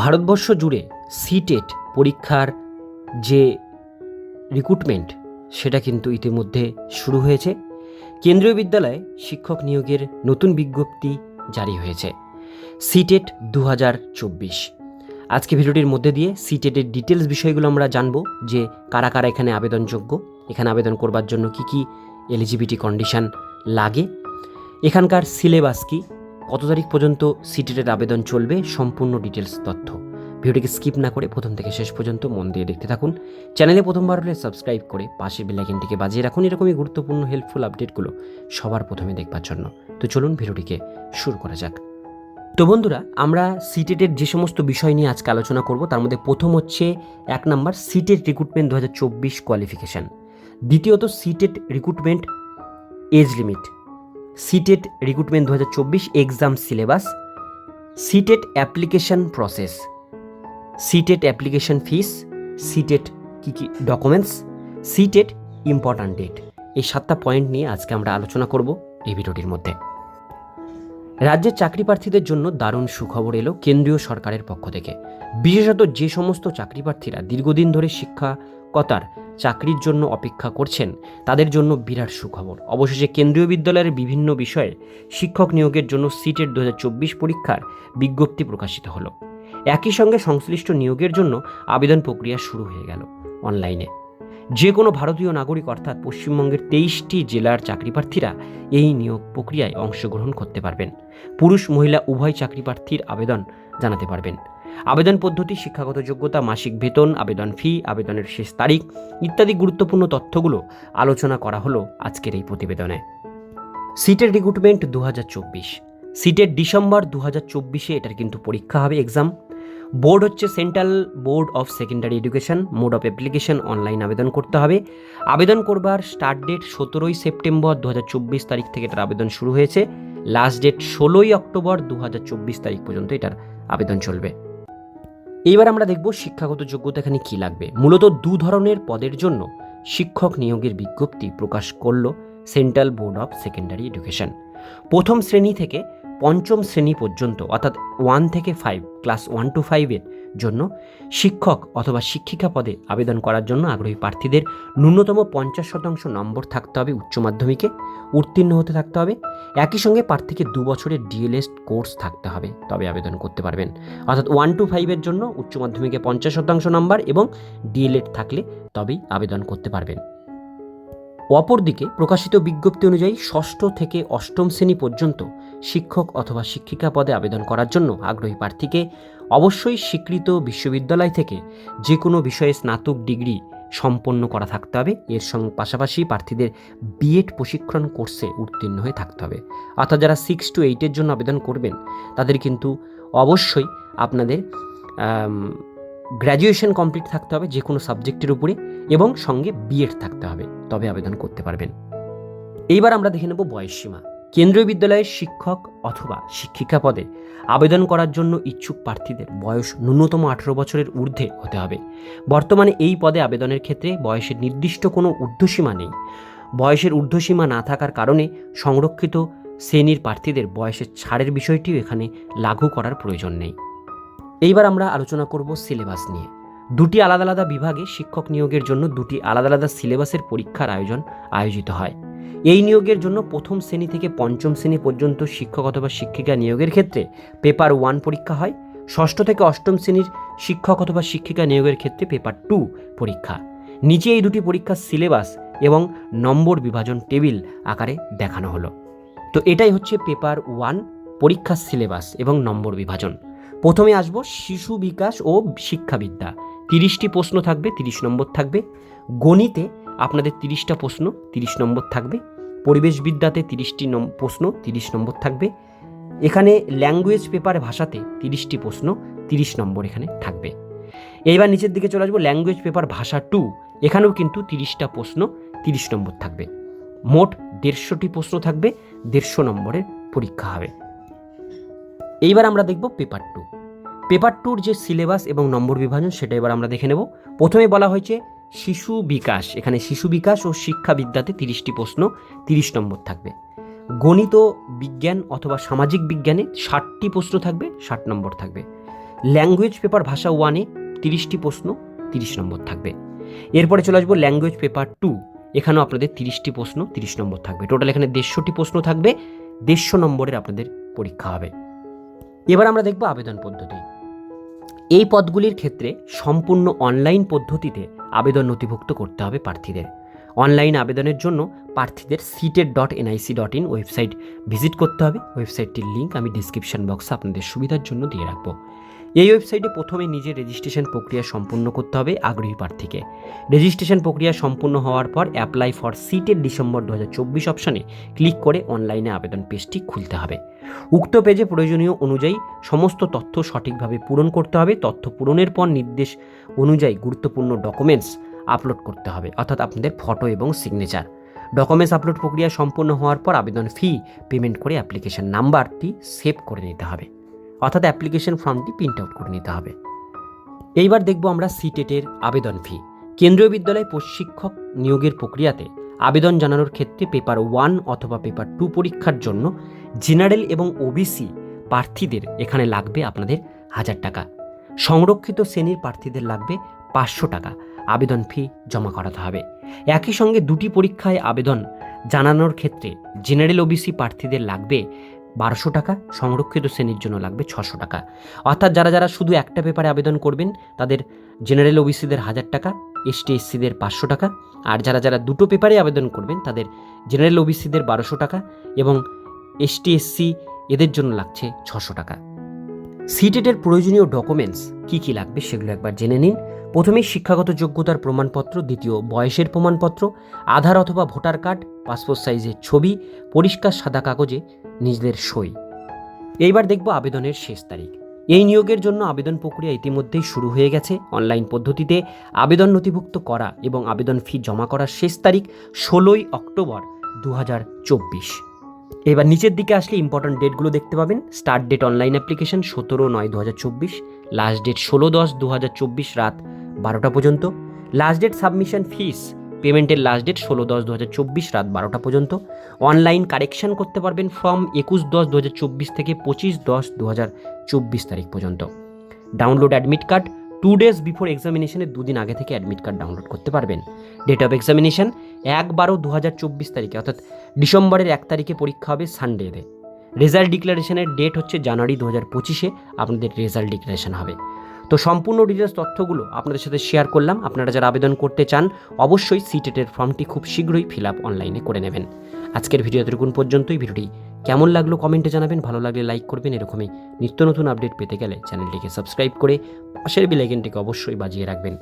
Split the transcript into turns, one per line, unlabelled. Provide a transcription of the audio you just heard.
ভারতবর্ষ জুড়ে সিটেট পরীক্ষার যে রিক্রুটমেন্ট সেটা কিন্তু ইতিমধ্যে শুরু হয়েছে। কেন্দ্রীয় বিদ্যালয়ে শিক্ষক নিয়োগের নতুন বিজ্ঞপ্তি জারি হয়েছে। সিটেট দু হাজার চব্বিশ। আজকে ভিডিওটির মধ্যে দিয়ে সিটেটের ডিটেলস বিষয়গুলো আমরা জানব, যে কারা কারা এখানে আবেদনযোগ্য, এখানে আবেদন করবার জন্য কি কি এলিজিবিলিটি কন্ডিশন লাগে। এখানকার সিলেবাস কি কত তারিখ পর্যন্ত সিটেটের আবেদন চলবে সম্পূর্ণ ডিটেলস তথ্য। ভিডিওটিকে স্কিপ না করে প্রথম থেকে শেষ পর্যন্ত মন দিয়ে দেখতে থাকুন। চ্যানেলে প্রথমবার হলে সাবস্ক্রাইব করে পাশের বেলাইকনটিকে বাজিয়ে রাখুন। এরকমই গুরুত্বপূর্ণ হেল্পফুল আপডেটগুলো সবার প্রথমে দেখবার জন্য। তো চলুন ভিডিওটিকে শুরু করা যাক। তো বন্ধুরা, আমরা সিটেটের যে সমস্ত বিষয় নিয়ে আজকে আলোচনা করব, তার মধ্যে প্রথম হচ্ছে এক নম্বর সিটেট রিক্রুটমেন্ট দু হাজার চব্বিশ কোয়ালিফিকেশান দ্বিতীয়ত CTET recruitment age limit CTET recruitment দু হাজার চব্বিশ exam syllabus, CTET application process, CTET application fees, CTET কী কী ডকুমেন্টস, সিটেট ইম্পর্ট্যান্ট ডেট। এই সাতটা পয়েন্ট নিয়ে আজকে আমরা আলোচনা করব এই ভিডিওটির মধ্যে। রাজ্যের চাকরি প্রার্থীদের জন্য দারুণ সুখবর এলো কেন্দ্রীয় সরকারের পক্ষ থেকে। বিশেষত যে সমস্ত চাকরি প্রার্থীরা দীর্ঘদিন ধরে শিক্ষকতার চাকরির জন্য অপেক্ষা করছেন, তাদের জন্য বিরাট সুখবর। অবশেষে কেন্দ্রীয় বিদ্যালয়ের বিভিন্ন বিষয়ে শিক্ষক নিয়োগের জন্য সিটের দু হাজার চব্বিশ পরীক্ষার বিজ্ঞপ্তি প্রকাশিত হলো। একই সঙ্গে সংশ্লিষ্ট নিয়োগের জন্য আবেদন প্রক্রিয়া শুরু হয়ে গেল অনলাইনে। যে কোনো ভারতীয় নাগরিক, অর্থাৎ পশ্চিমবঙ্গের তেইশটি জেলার চাকরি প্রার্থীরা এই নিয়োগ প্রক্রিয়ায় অংশগ্রহণ করতে পারবেন। পুরুষ, মহিলা, উভয় চাকরি প্রার্থীর আবেদন জানাতে পারবেন। আবেদন পদ্ধতি, শিক্ষাগত যোগ্যতা, মাসিক বেতন, আবেদন ফি, আবেদনের শেষ তারিখ ইত্যাদি গুরুত্বপূর্ণ তথ্যগুলো আলোচনা করা হলো আজকের এই প্রতিবেদনে। সিটের রিক্রুটমেন্ট দু হাজার চব্বিশ সিটের ডিসেম্বর দু হাজার চব্বিশে এটার কিন্তু পরীক্ষা হবে, এক্সাম। বোর্ড হচ্ছে central board of secondary education, mode of application, online আবেদন করতে হবে। আবেদন করবার স্টার্ট ডেট সতেরোই সেপ্টেম্বর দু হাজার চব্বিশ তারিখ থেকে এটার আবেদন শুরু হয়েছে। লাস্ট ডেট ষোলোই অক্টোবর দু হাজার চব্বিশ তারিখ পর্যন্ত এটার আবেদন চলবে। এইবার আমরা দেখব শিক্ষাগত যোগ্যতা এখানে কী লাগবে। মূলত দু ধরনের পদের জন্য শিক্ষক নিয়োগের বিজ্ঞপ্তি প্রকাশ করল central board of secondary education. প্রথম শ্রেণি থেকে পঞ্চম শ্রেণি পর্যন্ত, অর্থাৎ ওয়ান থেকে ফাইভ, ক্লাস ওয়ান টু ফাইভের জন্য শিক্ষক অথবা শিক্ষিকা পদে আবেদন করার জন্য আগ্রহী প্রার্থীদের ন্যূনতম পঞ্চাশ শতাংশ নম্বর থাকতে হবে উচ্চ মাধ্যমিকে, উত্তীর্ণ হতে থাকতে হবে। একই সঙ্গে প্রার্থীকে দু বছরের ডিএলএস কোর্স থাকতে হবে, তবে আবেদন করতে পারবেন। অর্থাৎ ওয়ান টু ফাইভের জন্য উচ্চ মাধ্যমিকে পঞ্চাশ শতাংশ নম্বর এবং ডিএলএড থাকলে তবেই আবেদন করতে পারবেন। অপরদিকে প্রকাশিত বিজ্ঞপ্তি অনুযায়ী ষষ্ঠ থেকে অষ্টম শ্রেণি পর্যন্ত শিক্ষক অথবা শিক্ষিকা পদে আবেদন করার জন্য আগ্রহী প্রার্থীকে অবশ্যই স্বীকৃত বিশ্ববিদ্যালয় থেকে যে কোনো বিষয়ে স্নাতক ডিগ্রি সম্পন্ন করা থাকতে হবে। এর সঙ্গে পাশাপাশি প্রার্থীদের বিএড প্রশিক্ষণ কোর্সে উত্তীর্ণ হয়ে থাকতে হবে। অর্থাৎ যারা সিক্স টু এইটের জন্য আবেদন করবেন, তাদের কিন্তু অবশ্যই আপনাদের গ্র্যাজুয়েশন কমপ্লিট থাকতে হবে যে কোনো সাবজেক্টের উপরে এবং সঙ্গে বিএড থাকতে হবে। তবে আবেদন করতে পারবেন। এইবার আমরা দেখে নেব বয়সসীমা। কেন্দ্রীয় বিদ্যালয়ের শিক্ষক অথবা শিক্ষিকা পদে আবেদন করার জন্য ইচ্ছুক প্রার্থীদের বয়স ন্যূনতম আঠেরো বছরের ঊর্ধ্বে হতে হবে। বর্তমানে এই পদে আবেদনের ক্ষেত্রে বয়সের নির্দিষ্ট কোনো ঊর্ধ্বসীমা নেই। বয়সের ঊর্ধ্বসীমা না থাকার কারণে সংরক্ষিত শ্রেণির প্রার্থীদের বয়সের ছাড়ের বিষয়টিও এখানে লাগু করার প্রয়োজন নেই। এইবার আমরা আলোচনা করব সিলেবাস নিয়ে। দুটি আলাদা আলাদা বিভাগে শিক্ষক নিয়োগের জন্য দুটি আলাদা আলাদা সিলেবাসের পরীক্ষার আয়োজন আয়োজিত হয়। এই নিয়োগের জন্য প্রথম শ্রেণি থেকে পঞ্চম শ্রেণি পর্যন্ত শিক্ষক অথবা শিক্ষিকা নিয়োগের ক্ষেত্রে পেপার ওয়ান পরীক্ষা হয়। ষষ্ঠ থেকে অষ্টম শ্রেণির শিক্ষক অথবা শিক্ষিকা নিয়োগের ক্ষেত্রে পেপার টু পরীক্ষা। নিচে এই দুটি পরীক্ষার সিলেবাস এবং নম্বর বিভাজন টেবিল আকারে দেখানো হলো। তো এটাই হচ্ছে পেপার ওয়ান পরীক্ষার সিলেবাস এবং নম্বর বিভাজন। প্রথমে আসব শিশু বিকাশ ও শিক্ষাবিদ্যা। তিরিশটি প্রশ্ন থাকবে, তিরিশ নম্বর থাকবে। গণিতে আপনাদের তিরিশটা প্রশ্ন, তিরিশ নম্বর থাকবে। পরিবেশবিদ্যাতে তিরিশটি প্রশ্ন তিরিশ নম্বর থাকবে। এখানে ল্যাঙ্গুয়েজ পেপার ভাষাতে তিরিশটি প্রশ্ন তিরিশ নম্বর এখানে থাকবে। এইবার নিচের দিকে চলে আসব ল্যাঙ্গুয়েজ পেপার ভাষা টু এখানেও কিন্তু তিরিশটা প্রশ্ন তিরিশ নম্বর থাকবে। মোট দেড়শোটি প্রশ্ন থাকবে, দেড়শো নম্বরের পরীক্ষা হবে। এইবার আমরা দেখব পেপার টু পেপার টুর যে সিলেবাস এবং নম্বর বিভাজন, সেটা এবার আমরা দেখে নেব। প্রথমে বলা হয়েছে শিশু বিকাশ, এখানে শিশু বিকাশ ও শিক্ষাবিদ্যাতে তিরিশটি প্রশ্ন, তিরিশ নম্বর থাকবে। গণিত বিজ্ঞান অথবা সামাজিক বিজ্ঞানে ষাটটি প্রশ্ন থাকবে, ষাট নম্বর থাকবে। ল্যাঙ্গুয়েজ পেপার ভাষা ওয়ানে তিরিশটি প্রশ্ন, তিরিশ নম্বর থাকবে। এরপরে চলে আসব ল্যাঙ্গুয়েজ পেপার টু, এখানেও আপনাদের তিরিশটি প্রশ্ন, তিরিশ নম্বর থাকবে। টোটাল এখানে দেড়শোটি প্রশ্ন থাকবে, দেড়শো নম্বরের আপনাদের পরীক্ষা হবে। এবার আমরা দেখব আবেদন পদ্ধতি। এই পদগুলির ক্ষেত্রে সম্পূর্ণ অনলাইন পদ্ধতিতে আবেদন নথিভুক্ত করতে হবে প্রার্থীদের। অনলাইন আবেদনের জন্য প্রার্থীদের CTET dot NIC dot in website visit করতে হবে। ওয়েবসাইটটির লিঙ্ক আমি ডিসক্রিপশন বক্সে আপনাদের সুবিধার জন্য দিয়ে রাখব। এই ওয়েবসাইটে প্রথমে নিজের রেজিস্ট্রেশন প্রক্রিয়া সম্পূর্ণ করতে হবে আগ্রহী প্রার্থীকে। রেজিস্ট্রেশন প্রক্রিয়া সম্পূর্ণ হওয়ার পর অ্যাপ্লাই ফর সিটের ডিসেম্বর দু অপশানে ক্লিক করে অনলাইনে আবেদন পেজটি খুলতে হবে। উক্ত পেজে প্রয়োজনীয় অনুযায়ী সমস্ত তথ্য সঠিকভাবে পূরণ করতে হবে। তথ্য পূরণের পর নির্দেশ অনুযায়ী গুরুত্বপূর্ণ ডকুমেন্টস আপলোড করতে হবে, অর্থাৎ আপনাদের ফটো এবং সিগনেচার ডকুমেন্টস আপলোড প্রক্রিয়া সম্পূর্ণ হওয়ার পর আবেদন ফি পেমেন্ট করে অ্যাপ্লিকেশন নাম্বারটি সেভ করে নিতে হবে। অর্থাৎ অ্যাপ্লিকেশন ফর্মটি প্রিন্ট আউট করে নিতে হবে। এইবার দেখব আমরা সিটেটের আবেদন ফি কেন্দ্রীয় বিদ্যালয় প্রশিক্ষক নিয়োগের প্রক্রিয়াতে আবেদন জানানোর ক্ষেত্রে পেপার ওয়ান অথবা পেপার টু পরীক্ষার জন্য জেনারেল এবং ওবিসি প্রার্থীদের এখানে লাগবে আপনাদের হাজার টাকা। সংরক্ষিত শ্রেণির প্রার্থীদের লাগবে পাঁচশো টাকা আবেদন ফি জমা করাতে হবে। একই সঙ্গে দুটি পরীক্ষায় আবেদন জানানোর ক্ষেত্রে জেনারেল ওবিসি প্রার্থীদের লাগবে বারোশো টাকা, সংরক্ষিত শ্রেণির জন্য লাগবে ছশো টাকা। অর্থাৎ যারা যারা শুধু একটা পেপারে আবেদন করবেন, তাদের জেনারেল ওবিসিদের হাজার টাকা এসটি এসসিদের পাঁচশো টাকা, আর যারা যারা দুটো পেপারে আবেদন করবেন, তাদের জেনারেল ওবিসিদের বারোশো টাকা এবং এসটি এসসি এদের জন্য লাগছে ছশো টাকা। সিটেটের প্রয়োজনীয় ডকুমেন্টস কী কী লাগবে সেগুলো একবার জেনে নিন। প্রথমেই শিক্ষাগত যোগ্যতার প্রমাণপত্র, দ্বিতীয় বয়সের প্রমাণপত্র, আধার অথবা ভোটার কার্ড, পাসপোর্ট সাইজের ছবি, পরিষ্কার সাদা কাগজে নিজেদের সই। এইবার দেখব আবেদনের শেষ তারিখ। এই নিয়োগের জন্য আবেদন প্রক্রিয়া ইতিমধ্যেই শুরু হয়ে গেছে। অনলাইন পদ্ধতিতে আবেদন নথিভুক্ত করা এবং আবেদন ফি জমা করার শেষ তারিখ ষোলোই অক্টোবর দু হাজার চব্বিশ। এবার নিচের দিকে আসলে ইম্পর্ট্যান্ট ডেটগুলো দেখতে পাবেন। স্টার্ট ডেট অনলাইন অ্যাপ্লিকেশন সতেরো নয় দু লাস্ট ডেট ষোলো দশ দু রাত বারোটা পর্যন্ত। লাস্ট ডেট সাবমিশন ফিস পেমেন্টের লাস্ট ডেট ষোলো দশ দু রাত বারোটা পর্যন্ত। অনলাইন কারেকশন করতে পারবেন ফ্রম একুশ দশ দু থেকে পঁচিশ দশ দু হাজার চব্বিশ তারিখ পর্যন্ত। Download admit card two days before এক্সামিনেশনের দুদিন আগে থেকে অ্যাডমিট কার্ড ডাউনলোড করতে পারবেন। ডেট অফ এক্সামিনেশন এক বারো দু হাজার চব্বিশ তারিখে, অর্থাৎ ডিসেম্বরের এক তারিখে পরীক্ষা হবে সানডেতে রেজাল্ট ডিক্লারেশনের ডেট হচ্ছে জানুয়ারি দু হাজার পঁচিশে, আপনাদের রেজাল্ট ডিক্লারেশন হবে। তো সম্পূর্ণ ডিটেলস তথ্যগুলো আপনাদের সাথে শেয়ার করলাম। আপনারা যারা আবেদন করতে চান, অবশ্যই সিটেটের ফর্মটি খুব শীঘ্রই ফিল আপ অনলাইনে করে নেবেন। আজকের ভিডিও এতটুকুন পর্যন্তই। ভিডিওটি কেমন লাগল কমেন্টে জানাবেন। ভালো লাগলে লাইক করবেন। এরকমই নিত্য নতুন আপডেট পেতে গেলে চ্যানেলটিকে সাবস্ক্রাইব করে পাশের বিলাইকেনটিকে অবশ্যই বাজিয়ে রাখবেন।